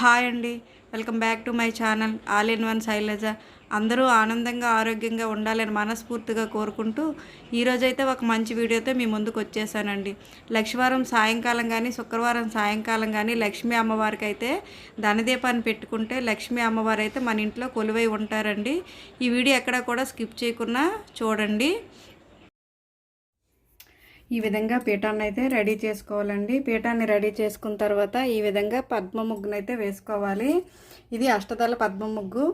Hi అండి. Welcome back to my channel all in one Shailaja. అందరూ ఆనందంగా ఆరోగ్యంగా ఉండాలని మనస్ఫూర్తిగా కోరుకుంటూ ఈరోజైతే ఒక మంచి వీడియోతో మీ ముందుకు వచ్చేసానండి. లక్ష్మీవారం సాయంకాలం కానీ శుక్రవారం సాయంకాలం కానీ లక్ష్మీ అమ్మవారికి అయితే ధనదీపాన్ని పెట్టుకుంటే లక్ష్మీ అమ్మవారు అయితే మన ఇంట్లో కొలువై ఉంటారండి. ఈ వీడియో ఎక్కడ కూడా స్కిప్ చేయకుండా చూడండి. ఈ విధంగా పీఠాన్ని అయితే రెడీ చేసుకోవాలండి. పీఠాన్ని రెడీ చేసుకున్న తర్వాత ఈ విధంగా పద్మ ముగ్గును అయితే వేసుకోవాలి. ఇది అష్టదళ పద్మ ముగ్గు.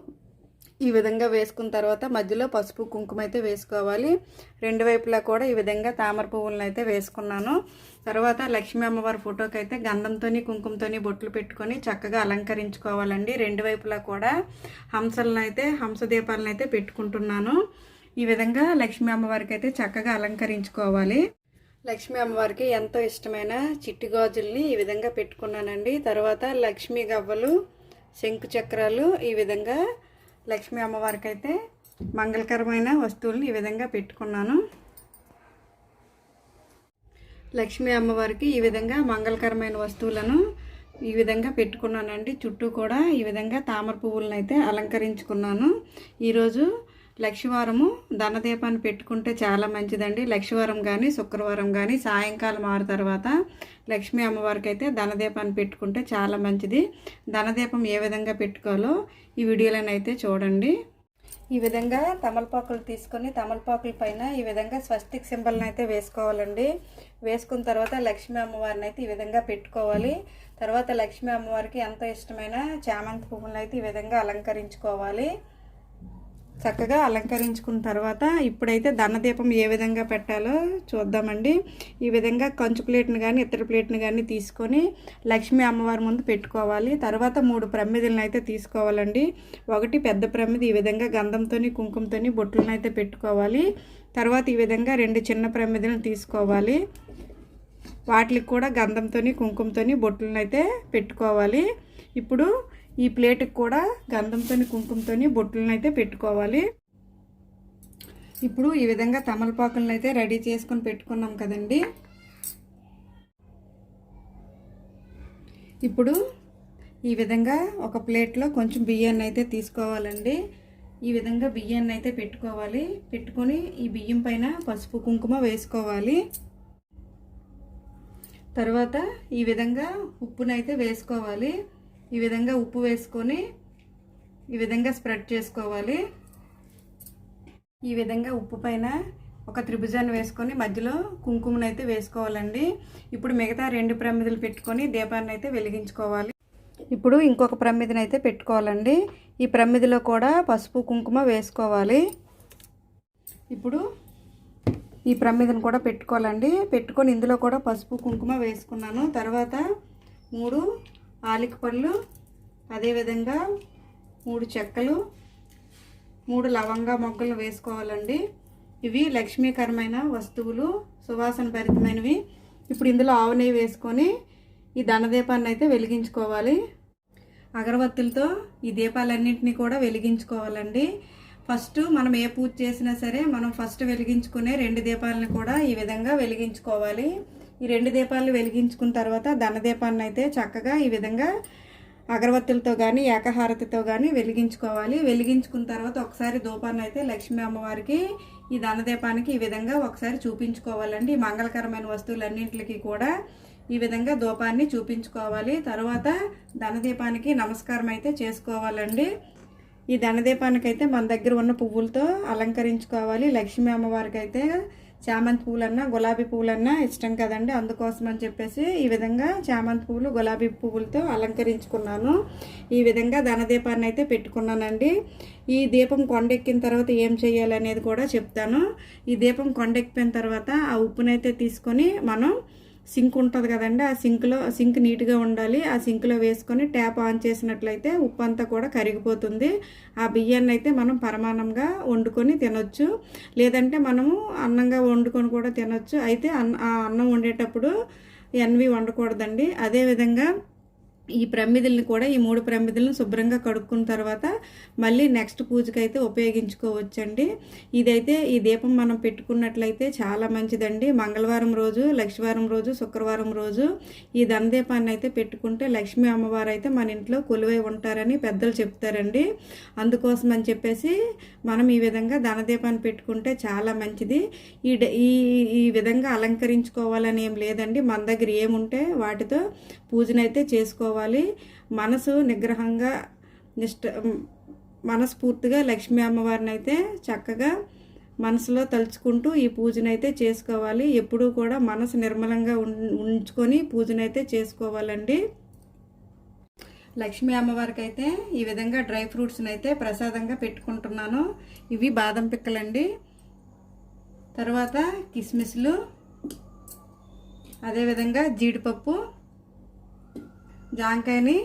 ఈ విధంగా వేసుకున్న తర్వాత మధ్యలో పసుపు కుంకుమ అయితే వేసుకోవాలి. రెండు వైపులా కూడా ఈ విధంగా తామర పువ్వులను అయితే వేసుకున్నాను. తర్వాత లక్ష్మీ అమ్మవారి ఫోటోకి అయితే గంధంతోని కుంకుమతోని బొట్లు పెట్టుకొని చక్కగా అలంకరించుకోవాలండి. రెండు వైపులా కూడా హంసలను అయితే హంస దీపాలను అయితే పెట్టుకుంటున్నాను. ఈ విధంగా లక్ష్మీ అమ్మవారికి అయితే చక్కగా అలంకరించుకోవాలి. లక్ష్మీ అమ్మవారికి ఎంతో ఇష్టమైన చిట్టి గాజుల్ని ఈ విధంగా పెట్టుకున్నానండి. తర్వాత లక్ష్మీ గవ్వలు శంకు చక్రాలు ఈ విధంగా లక్ష్మీ అమ్మవారికి అయితే మంగళకరమైన వస్తువులను ఈ విధంగా పెట్టుకున్నాను. లక్ష్మీ అమ్మవారికి ఈ విధంగా మంగళకరమైన వస్తువులను ఈ విధంగా పెట్టుకున్నానండి. చుట్టూ కూడా ఈ విధంగా తామర పువ్వులను అయితే అలంకరించుకున్నాను. ఈరోజు లక్షవారము ధనదీపాన్ని పెట్టుకుంటే చాలా మంచిదండి. లక్షవారం కానీ శుక్రవారం కానీ సాయంకాలం ఆరు తర్వాత లక్ష్మీ అమ్మవారికి అయితే ధనదీపాన్ని పెట్టుకుంటే చాలా మంచిది. ధనదీపం ఏ విధంగా పెట్టుకోవాలో ఈ వీడియోలను చూడండి. ఈ విధంగా తమలపాకులు తీసుకొని తమలపాకుల పైన ఈ విధంగా స్వస్తిక్ సింబల్ని అయితే వేసుకోవాలండి. వేసుకున్న తర్వాత లక్ష్మీ అమ్మవారిని అయితే ఈ విధంగా పెట్టుకోవాలి. తర్వాత లక్ష్మీ అమ్మవారికి ఎంతో ఇష్టమైన చామంతి పువ్వులను అయితే ఈ విధంగా అలంకరించుకోవాలి. చక్కగా అలంకరించుకున్న తర్వాత ఇప్పుడైతే దన్నదీపం ఏ విధంగా పెట్టాలో చూద్దామండి. ఈ విధంగా కంచు ప్లేట్ని కానీ ఇతర ప్లేట్ని కానీ తీసుకొని లక్ష్మీ అమ్మవారి ముందు పెట్టుకోవాలి. తర్వాత మూడు ప్రమిదలను అయితే తీసుకోవాలండి. ఒకటి పెద్ద ప్రమిది ఈ విధంగా గంధంతో కుంకుమతో బొట్లను అయితే పెట్టుకోవాలి. తర్వాత ఈ విధంగా రెండు చిన్న ప్రమిదలను తీసుకోవాలి. వాటికి కూడా గంధంతో కుంకుమతో బొట్లను అయితే పెట్టుకోవాలి. ఇప్పుడు ఈ ప్లేట్కి కూడా గంధంతో కుంకుమతో బొట్టులను అయితే పెట్టుకోవాలి. ఇప్పుడు ఈ విధంగా తమలపాకులను అయితే రెడీ చేసుకొని పెట్టుకున్నాం కదండి. ఇప్పుడు ఈ విధంగా ఒక ప్లేట్లో కొంచెం బియ్యాన్ని అయితే తీసుకోవాలండి. ఈ విధంగా బియ్యాన్ని అయితే పెట్టుకోవాలి. పెట్టుకొని ఈ బియ్యం పైన పసుపు కుంకుమ వేసుకోవాలి. తర్వాత ఈ విధంగా ఉప్పునైతే వేసుకోవాలి. ఈ విధంగా ఉప్పు వేసుకొని ఈ విధంగా స్ప్రెడ్ చేసుకోవాలి. ఈ విధంగా ఉప్పు పైన ఒక త్రిభుజాన్ని వేసుకొని మధ్యలో కుంకుమను అయితే వేసుకోవాలండి. ఇప్పుడు మిగతా రెండు ప్రమిదలు పెట్టుకొని దీపాన్ని అయితే వెలిగించుకోవాలి. ఇప్పుడు ఇంకొక ప్రమిదిని అయితే పెట్టుకోవాలండి. ఈ ప్రమిదిలో కూడా పసుపు కుంకుమ వేసుకోవాలి. ఇప్పుడు ఈ ప్రమిదను కూడా పెట్టుకోవాలండి. పెట్టుకొని ఇందులో కూడా పసుపు కుంకుమ వేసుకున్నాను. తర్వాత మూడు ఆలిక పళ్ళు అదేవిధంగా మూడు చెక్కలు మూడు లవంగా మొగ్గలు వేసుకోవాలండి. ఇవి లక్ష్మీకరమైన వస్తువులు సువాసన భరితమైనవి. ఇప్పుడు ఇందులో ఆవు నెయ్యి వేసుకొని ఈ ధనదీపాన్ని అయితే వెలిగించుకోవాలి. అగరబత్తులతో ఈ దీపాలన్నింటినీ కూడా వెలిగించుకోవాలండి. ఫస్ట్ మనం ఏ పూజ చేసినా సరే మనం ఫస్ట్ వెలిగించుకునే రెండు దీపాలను కూడా ఈ విధంగా వెలిగించుకోవాలి. ఈ రెండు దీపాలు వెలిగించుకున్న తర్వాత ధనదీపాన్ని అయితే చక్కగా ఈ విధంగా అగరబత్తులతో కానీ ఏకహారతితో కానీ వెలిగించుకోవాలి. వెలిగించుకున్న తర్వాత ఒకసారి దూపాన్ని అయితే లక్ష్మీ అమ్మవారికి ఈ ధనదీపానికి ఈ విధంగా ఒకసారి చూపించుకోవాలండి. మంగళకరమైన వస్తువులన్నింటికి కూడా ఈ విధంగా దూపాన్ని చూపించుకోవాలి. తర్వాత ధనదీపానికి నమస్కారం అయితే చేసుకోవాలండి. ఈ ధనదీపానికి అయితే మన దగ్గర ఉన్న పువ్వులతో అలంకరించుకోవాలి. లక్ష్మీ అమ్మవారికి అయితే చామంతి పువ్వులన్నా గులాబీ పువ్వులన్నా ఇష్టం కదండి. అందుకోసం అని చెప్పేసి ఈ విధంగా చామంతి పువ్వులు గులాబీ పువ్వులతో అలంకరించుకున్నాను. ఈ విధంగా ధనదీపాన్ని అయితే పెట్టుకున్నానండి. ఈ దీపం కొండెక్కిన తర్వాత ఏం చేయాలనేది కూడా చెప్తాను. ఈ దీపం కొండెక్కిన తర్వాత ఆ ఉప్పునైతే తీసుకొని మనం సింక్ ఉంటుంది కదండి ఆ సింక్లో సింక్ నీట్గా ఉండాలి ఆ సింక్లో వేసుకొని ట్యాప్ ఆన్ చేసినట్లయితే ఉప్పు అంతా కూడా కరిగిపోతుంది. ఆ బియ్యాన్ని అయితే మనం పరమాణంగా వండుకొని తినొచ్చు. లేదంటే మనము అన్నంగా వండుకొని కూడా తినొచ్చు. అయితే అన్న ఆ అన్నం వండేటప్పుడు ఎన్వి వండకూడదండి. అదేవిధంగా ఈ ప్రమిదల్ని కూడా ఈ మూడు ప్రమిదలను శుభ్రంగా కడుక్కున్న తర్వాత మళ్ళీ నెక్స్ట్ పూజకి అయితే ఉపయోగించుకోవచ్చండి. ఇదైతే ఈ దీపం మనం పెట్టుకున్నట్లయితే చాలా మంచిదండి. మంగళవారం రోజు లక్ష్మీవారం రోజు శుక్రవారం రోజు ఈ ధనదీపాన్ని అయితే పెట్టుకుంటే లక్ష్మీ అమ్మవారు అయితే మన ఇంట్లో కొలువై ఉంటారని పెద్దలు చెప్తారండి. అందుకోసం అని చెప్పేసి మనం ఈ విధంగా ధనదీపాన్ని పెట్టుకుంటే చాలా మంచిది. ఈ డ- ఈ ఈ విధంగా అలంకరించుకోవాలని ఏం లేదండి. మన దగ్గర ఏముంటే వాటితో పూజనైతే చేసుకోవాలి. మనసు నిగ్రహంగా నిష్ట మనస్ఫూర్తిగా లక్ష్మీ అమ్మవారిని అయితే చక్కగా మనసులో తలుచుకుంటూ ఈ పూజనైతే చేసుకోవాలి. ఎప్పుడూ కూడా మనసు నిర్మలంగా ఉం- ఉంచుకొని పూజనైతే చేసుకోవాలండి. లక్ష్మీ అమ్మవారికి అయితే ఈ విధంగా డ్రై ఫ్రూట్స్ని అయితే ప్రసాదంగా పెట్టుకుంటున్నాను. ఇవి బాదం పిక్కలండి. తర్వాత కిస్మిస్లు అదేవిధంగా జీడిపప్పు జాంకాయని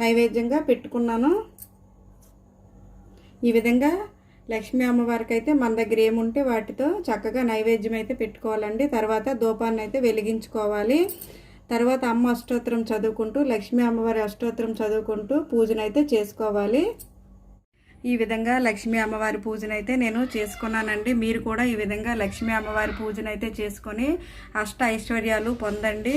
నైవేద్యంగా పెట్టుకున్నాను. ఈ విధంగా లక్ష్మీ అమ్మవారికి అయితే మన దగ్గర ఏముంటే వాటితో చక్కగా నైవేద్యం అయితే పెట్టుకోవాలండి. తర్వాత దూపాన్ని అయితే వెలిగించుకోవాలి. తర్వాత అమ్మ అష్టోత్తరం చదువుకుంటూ లక్ష్మీ అమ్మవారి అష్టోత్తరం చదువుకుంటూ పూజనైతే చేసుకోవాలి. ఈ విధంగా లక్ష్మీ అమ్మవారి పూజనైతే నేను చేసుకున్నానండి. మీరు కూడా ఈ విధంగా లక్ష్మీ అమ్మవారి పూజనైతే చేసుకొని అష్ట ఐశ్వర్యాలు పొందండి.